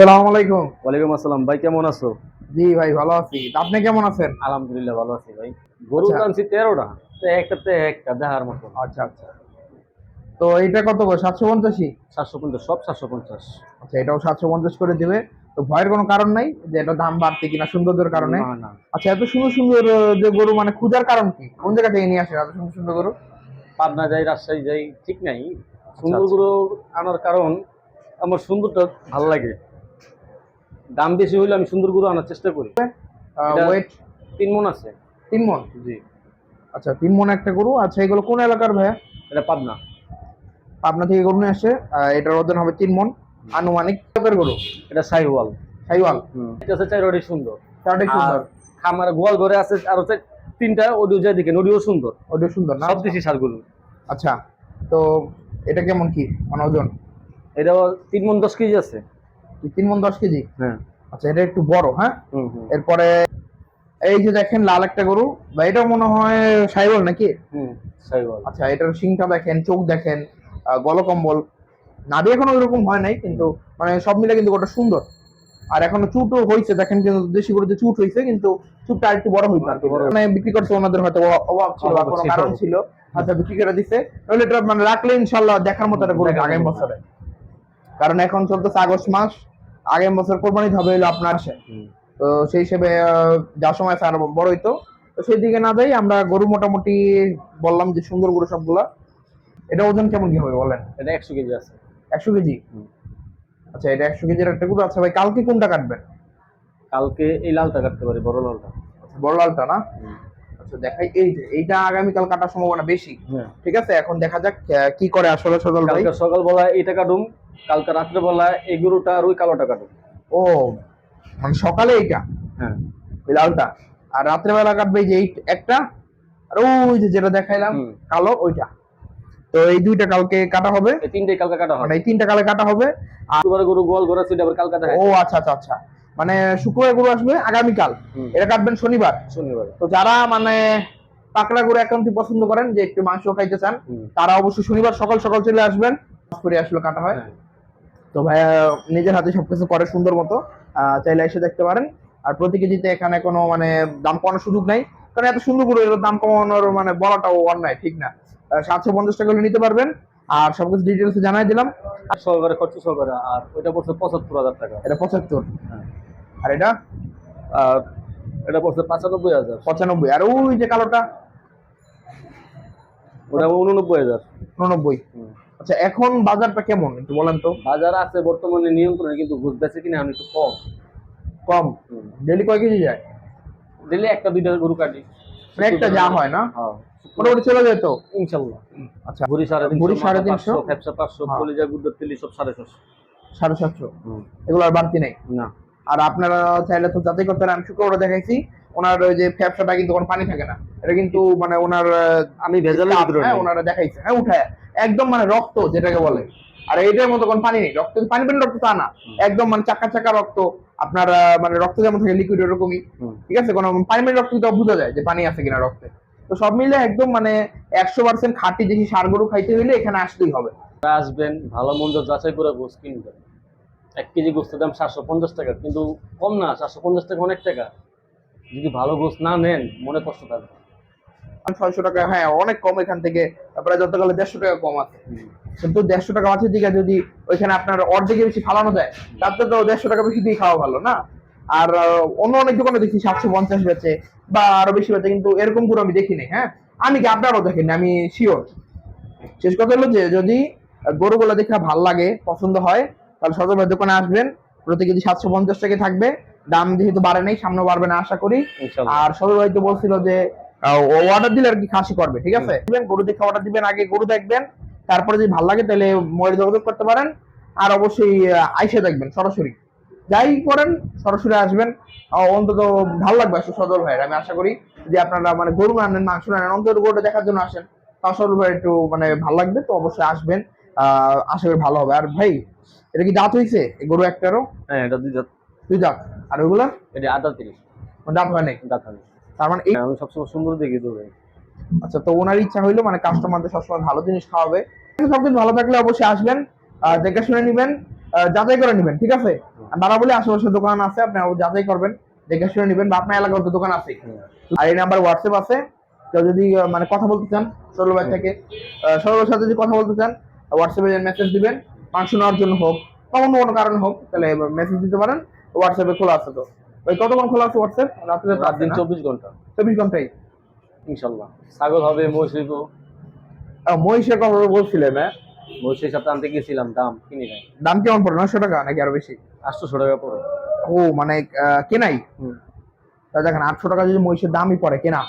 আসসালামু আলাইকুম। ওয়ালাইকুম আসসালাম। ভাই কেমন আছো? জি ভাই ভালো আছি। আপনি কেমন আছেন? আলহামদুলিল্লাহ ভালো আছি ভাই। গরু আচ্ছা। আনছি তেরোটা। একটাতে একটা দেখার মতো। আচ্ছা আচ্ছা। তো এটা কত করে সাতশো পঞ্চাশি সাতশো পঞ্চাশ সব সাতশো পঞ্চাশ। আচ্ছা এটাও সাতশো পঞ্চাশ করে দেবে। তো ভয়ের কোনো কারণ নাই যে এটা দাম বাড়তে কিনা সৌন্দর্যের কারণে? আচ্ছা এত সুন্দর সুন্দর যে গরু মানে খোঁজার কারণ কি? কোন জায়গা থেকে নিয়ে আসেন এত সুন্দর সুন্দর গরু? পাবনা যাই রাজশাহী যাই ঠিক নাই। সুন্দর আচ্ছা। গরু আনার কারণ আমার সুন্দরটা ভালো লাগে। দাম বেশি হলে আমি সুন্দর গরু আনার চেষ্টা করি। ওয়েট তিন মন আছে। তিন মন? জি। আচ্ছা তিন মন একটা গরু। আচ্ছা এগুলো কোন এলাকার ভাইয়া? এটা পাবনা। পাবনা থেকে গরু নিয়ে আসে। এটার ওজন হবে তিন মন। আনুমানিক গরু? এটা সাইওয়াল। সাইওয়াল। এটা হচ্ছে চাইরোটি সুন্দর। চারটাই সুন্দর। খামার গোয়াল ঘরে আছে আর হচ্ছে তিনটা ওডিও যাই দেখেন ওডিও সুন্দর। ওডিও সুন্দর না? সব দেশি সারগুলো আচ্ছা তো এটা কেমন কি? মানে ওজন? এটা তিন মন দশ কেজি আছে। তিন মন দশ কেজি? হ্যাঁ। আচ্ছা এটা একটু বড় হ্যাঁ? এরপরে এই যে দেখেন লাল একটা গরু বা এটাও মনে হয় সাইবল নাকি? আচ্ছা এটার শিংটা দেখেন চোখ দেখেন গলকম্বল। নাভি এখনও ওইরকম হয় নাই কিন্তু মানে সব মিলে কিন্তু ওটা সুন্দর। আর এখনও চুটও হয়েছে দেখেন কিন্তু দেশি গরুতে চুট হয়েছে কিন্তু চুটটা আরেকটু বড় হইতো আর মানে বিক্রি করছে ওনাদের হয়তো অভাব ছিল বা কোনো কারণ ছিল। আচ্ছা বিক্রি করে দিছে। তাহলে এটা মানে রাখলে ইনশাল্লাহ দেখার মতো একটা গরু আগামী বছরে। কারণ এখন চলতেছে আগস্ট মাস আগামী বছর কোরবানি হবে হলো আপনার তো সেই হিসেবে যা সময় আছে আরও বড় হইতো তো সেই দিকে না যাই আমরা গরু মোটামুটি বললাম যে সুন্দর গরু সবগুলা। এটা ওজন কেমন কি হবে বলেন? এটা একশো কেজি আছে। একশো কেজি? আচ্ছা এটা একশো কেজির একটা গরু আচ্ছা ভাই কালকে কোনটা কাটবেন? কালকে এই লালটা কাটতে পারি বড় লালটা। আচ্ছা, বড় লালটা না? আচ্ছা দেখাই। এই যে এইটা আগামীকাল কাটার সম্ভাবনা বেশি। হ্যাঁ। ঠিক আছে এখন দেখা যাক কি করে আসলে সকাল ভাই। সকালবেলা এইটা কাটুম কালকে রাত্রেবেলা এই গরুটা আর ওই কালোটা কাটুম ও মানে সকালে এইটা? হ্যাঁ ওই লালটা। আর রাত্রেবেলা কাটবে যে একটা আর ওই যে যেটা দেখাইলাম কালো ওইটা। তো এই দুইটা কালকে কাটা হবে। এই তিনটে কালকে কাটা মানে হবে এই তিনটা কালে কাটা হবে। আর শুক্রবার গরু গোয়াল ঘরে আছে আবার কালকে দেখা ও আচ্ছা আচ্ছা আচ্ছা। মানে শুক্রবার গরু আসবে আগামীকাল। হুম। এটা কাটবেন শনিবার। শনিবার। তো যারা মানে পাকড়া গরু একান্তি পছন্দ করেন যে একটু মাংস খাইতে চান তারা অবশ্যই শনিবার সকাল সকাল চলে আসবেন। করে আসলে কাটা হয়। হ্যাঁ। তো ভাইয়া নিজের হাতে সবকিছু করে সুন্দর মতো চাইলে এসে দেখতে পারেন। আর প্রতি কেজিতে এখানে কোনো মানে দাম কমানোর সুযোগ নাই। কারণ এত সুন্দর করে দাম কমানোর মানে বলাটাও অন্যায় ঠিক না? সাতশো পঞ্চাশ টাকা নিতে পারবেন। আর সবকিছু ডিটেলস জানাই দিলাম। আর সহকারে খরচ সহকারে। আর ওইটা পড়ছে পঁচাত্তর হাজার টাকা। এটা পঁচাত্তর। হ্যাঁ। আর এটা? এটা পড়ছে পঁচানব্বই হাজার। পঁচানব্বই। আর ওই যে কালোটা? ওটা উননব্বই হাজার। উননব্বই। আচ্ছা এখন বাজারটা কেমন? একটু বলেন তো। বাজার আছে বর্তমানে নিয়ন্ত্রণে কিন্তু ঘুষ বেচে কিনে আমি একটু কম। কম? ডেলি কয় কেজি যায়? দিলে একটা দুইটা গরু কাটি। মানে একটা যা হয় না? হ্যাঁ। মোটামুটি চলে যায় তো? ইনশাল্লাহ। আচ্ছা ভুড়ি সাড়ে ভুঁড়ি সাড়ে তিনশো। পাঁচশো, হ্যাঁ। কলিজা গুদ্দা তেলি সব সাড়ে ছশো সাড়ে সাতশো এগুলো আর বাড়তি নেই? না। আর আপনারা চাইলে তো যাচাই করতে আমি শুক্রবার দেখাইছি ওনার ওই যে ফ্যাপসাটা কিন্তু কোনো পানি থাকে না। এটা কিন্তু মানে ওনার আমি ভিতরে হ্যাঁ। ওনারা দেখাইছে। হ্যাঁ উঠায়। একদম মানে রক্ত যেটাকে বলে। আর এটার মতো কোনো পানি নেই। রক্ত পানি পানি রক্ত তা না। একদম মানে চাকা চাকা রক্ত। আপনার মানে রক্ত যেমন থাকে লিকুইড এরকমই ঠিক আছে? কোনো পানি পানি রক্ত তো বোঝা যায় যে পানি আছে কিনা রক্তে। তো সব মিলে একদম মানে একশো পার্সেন্ট খাঁটি দেশি সার গরু খাইতে হইলে এখানে আসতেই হবে। আসবেন ভালো মন্দ যাচাই করে গোস কিনবেন। এক কেজি গোস্তের দাম সাতশো পঞ্চাশ টাকা। কিন্তু কম না সাতশো পঞ্চাশ টাকা অনেক টাকা। যদি ভালো গোস না নেন মনে কষ্ট থাকবে। ছয়শো টাকা হ্যাঁ অনেক কম এখান থেকে তারপরে যত গেলে দেড়শো টাকা কম আছে। কিন্তু দেড়শো টাকা মাছের দিকে যদি ওইখানে আপনার অর্ধেকে বেশি ফালানো যায় তাতে তো দেড়শো টাকা বেশি দিয়ে খাওয়া ভালো না? আর অন্য অনেক দোকানে দেখি সাতশো পঞ্চাশ বেচে বা আরও বেশি বেচে কিন্তু এরকম করে আমি দেখিনি হ্যাঁ? আমি কি আপনারও দেখিনি আমি শিওর শেষ কথা হলো যে যদি গরুগুলো দেখে ভালো লাগে পছন্দ হয় তাহলে সদর ভাই দোকানে আসবেন প্রতি কেজি সাতশো পঞ্চাশ টাকা থাকবে দাম যেহেতু বাড়ে নাই সামনে বাড়বে না আশা করি। আর সদর ভাই তো বলছিল যে অর্ডার দিলে আর কি খাসি করবে ঠিক আছে? দিবেন গরু দেখে অর্ডার দিবেন আগে গরু দেখবেন তারপরে যদি ভালো লাগে তাহলে মোবাইলে যোগাযোগ করতে পারেন আর অবশ্যই আইসে দেখবেন সরাসরি। যাই করেন সরাসরি আসবেন। অন্তত ভালো লাগবে আসলে সদর ভাইয়ের আমি আশা করি যে আপনারা মানে গরু আনেন মাংস আনেন অন্তত গরুটা দেখার জন্য আসেন। তাও সদর ভাই একটু মানে ভালো লাগবে তো অবশ্যই আসবেন। আহ আশা করি ভালো হবে। আর ভাই এটা কি দাঁত হয়েছে গরু একটারও? হ্যাঁ এটা দুই দাঁত। দুই দাঁত। আর ওইগুলা? এটা আদা তিরিশ। দাঁত হয় নাই? দাঁত হবে তার মানে এই আমি সবসময় সুন্দর দেখি দেবো আচ্ছা তো ওনার ইচ্ছা হইল মানে কাস্টমারদের সবসময় ভালো জিনিস খাওয়াবে। সবকিছু ভালো থাকলে অবশ্যই আসবেন দেখে শুনে নিবেন যাচাই করে নিবেন ঠিক আছে? আর নারাবলি আশেপাশে দোকান আছে আপনি যাচাই করবেন দেখে শুনে নেবেন বা আপনার এলাকার তো দোকান আছে। আর এই নাম্বার হোয়াটসঅ্যাপ আছে কেউ যদি মানে কথা বলতে চান সরল ভাই থেকে আহ, সরল ভাইয়ের সাথে যদি কথা বলতে চান হোয়াটসঅ্যাপে মেসেজ দিবেন মাংস নেওয়ার জন্য হোক বা অন্য কোনো কারণ হোক তাহলে মেসেজ দিতে পারেন হোয়াটসঅ্যাপে খোলা আছে তো। ওই কতক্ষণ খোলা আছে হোয়াটসঅ্যাপ রাত্রে রাত দিন চব্বিশ ঘণ্টা। চব্বিশ ঘন্টাই? ইনশাল্লাহ। ছাগল হবে মহিষ হইব। মহিষের কথা বলছিলেন হ্যাঁ? মহিষের সাথে আনতে গেছিলাম দাম কিনি নাই। দাম কেমন পড়ে? নয়শো টাকা নাকি আরও বেশি? আটশোশো টাকা পড়ে। ও মানে কেনাই? তা দেখেন আটশো টাকা যদি মহিষের দামই পড়ে কেনা।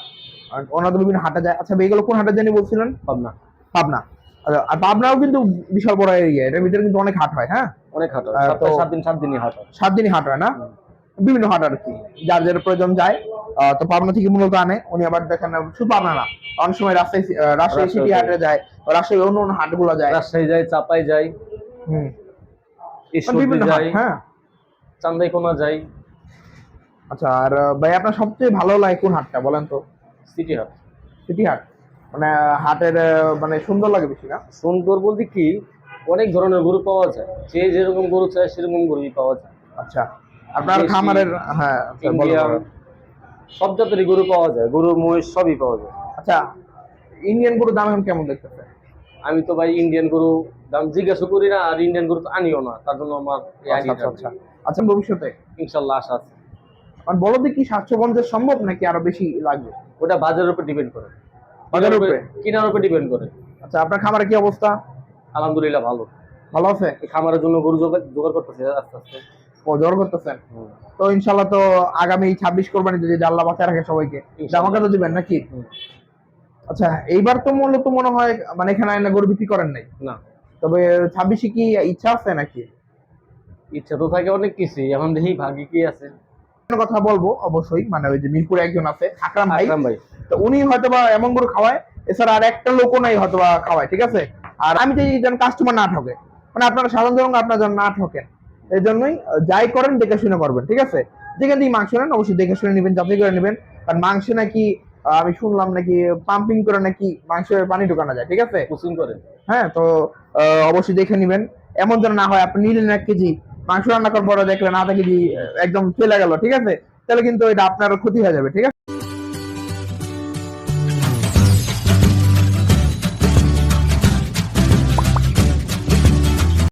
তো বিভিন্ন হাটে যায়। আচ্ছা এগুলো কোন হাটে জানি বলছিলেন? পাবনা। পাবনা। আচ্ছা, আর পাবনাও কিন্তু বিশাল বড় এরিয়া এটার ভিতরে কিন্তু অনেক হাট হয় হ্যাঁ? অনেক হাট হয়। সাত দিন সাত দিনই হাট হয়। সাত দিনই হাট হয় না? বিভিন্ন হাট আর কি। যার যার প্রয়োজন যায় তো পাবনা থেকে মূলত আনে। উনি আবার দেখেন শুধু পাবনা না অনেক সময় রাজশাহী রাজশাহী সিটি হাটে যায় রাজশাহী অন্য অন্য হাটগুলো যায়। রাজশাহী যাই চাপাই যাই হুম। ঈশ্বরদী বিভিন্ন হাট যাই হ্যাঁ। চান্দাইকোনা যাই আচ্ছা আর ভাই আপনার সবচেয়ে ভালো লাগে কোন হাটটা বলেন তো? সিটি হাট। সিটি হাট। মানে হাটের মানে সুন্দর লাগে বেশি না? সুন্দর বলতে কি অনেক ধরনের গরু পাওয়া যায়। যে যেরকম গরু চায় সেরকম গরুই পাওয়া যায়। আচ্ছা। আপনার খামারের হ্যাঁ আচ্ছা। সব জাতেরই গরু পাওয়া যায় গরু মহিষ সবই পাওয়া যায়। আচ্ছা ইন্ডিয়ান গরুর দাম এখন কেমন দেখতেছে? আমি তো ভাই ইন্ডিয়ান গরু দাম জিজ্ঞাসা করি না আর ইন্ডিয়ান গরু তো আনিও না তার জন্য আমার আচ্ছা আচ্ছা আচ্ছা। ভবিষ্যতে? ইনশাল্লাহ আশা আছে। মানে বলো তো কি সাতশো পঞ্চাশ সম্ভব নাকি আরও বেশি লাগবে? ওটা বাজারের উপর ডিপেন্ড করে। বাজারের উপরে? কেনার উপর ডিপেন্ড করে। আচ্ছা আপনার খামারের কি অবস্থা? আলহামদুলিল্লাহ ভালো। ভালো আছে? খামারের জন্য গরু জোগাড় করতেছে আস্তে আস্তে। ও জোর করতেছেন? তো ইনশাল্লাহ তো আগামী ছাব্বিশ কোরবানি যদি আল্লাহ বাঁচায় রাখে সবাইকে। জামাকা তো দিবেন নাকি? আচ্ছা এইবার তো মূলত মনে হয় মানে এখানে আইনা গরু বিক্রি করেন নাই? না। তবে ছাব্বিশে কি ইচ্ছা আছে নাকি? ইচ্ছা তো থাকে অনেক কিছুই এখন দেখি ভাগ্যে কি আছে। কথা বলব অবশ্যই মানে ওই যে মিরপুরে একজন আছে আকরাম ভাই। ভাই। তো উনি হয়তো বা এমন করে খাওয়ায় এছাড়া আর একটা লোকও নাই হয়তো বা খাওয়ায় ঠিক আছে? আর আমি চাই যেন কাস্টমার না ঠকে মানে আপনারা সাধারণ জনগণ আপনার যেন না ঠকেন এই জন্যই যাই করেন দেখে শুনে করবেন ঠিক আছে? যেখান থেকে মাংস নেন অবশ্যই দেখে শুনে নেবেন যাচাই করে নেবেন। কারণ মাংসে নাকি আমি শুনলাম নাকি পাম্পিং করে নাকি মাংসের পানি ঢোকানো যায় ঠিক আছে? কোচিং করে। হ্যাঁ তো আহ, অবশ্যই দেখে নেবেন। এমন যেন না হয় আপনি নিলেন এক কেজি মাংস রান্না করার পরে দেখলেন আধা কেজি একদম চলে গেল ঠিক আছে? তাহলে কিন্তু এটা আপনার ক্ষতি হয়ে যাবে ঠিক আছে?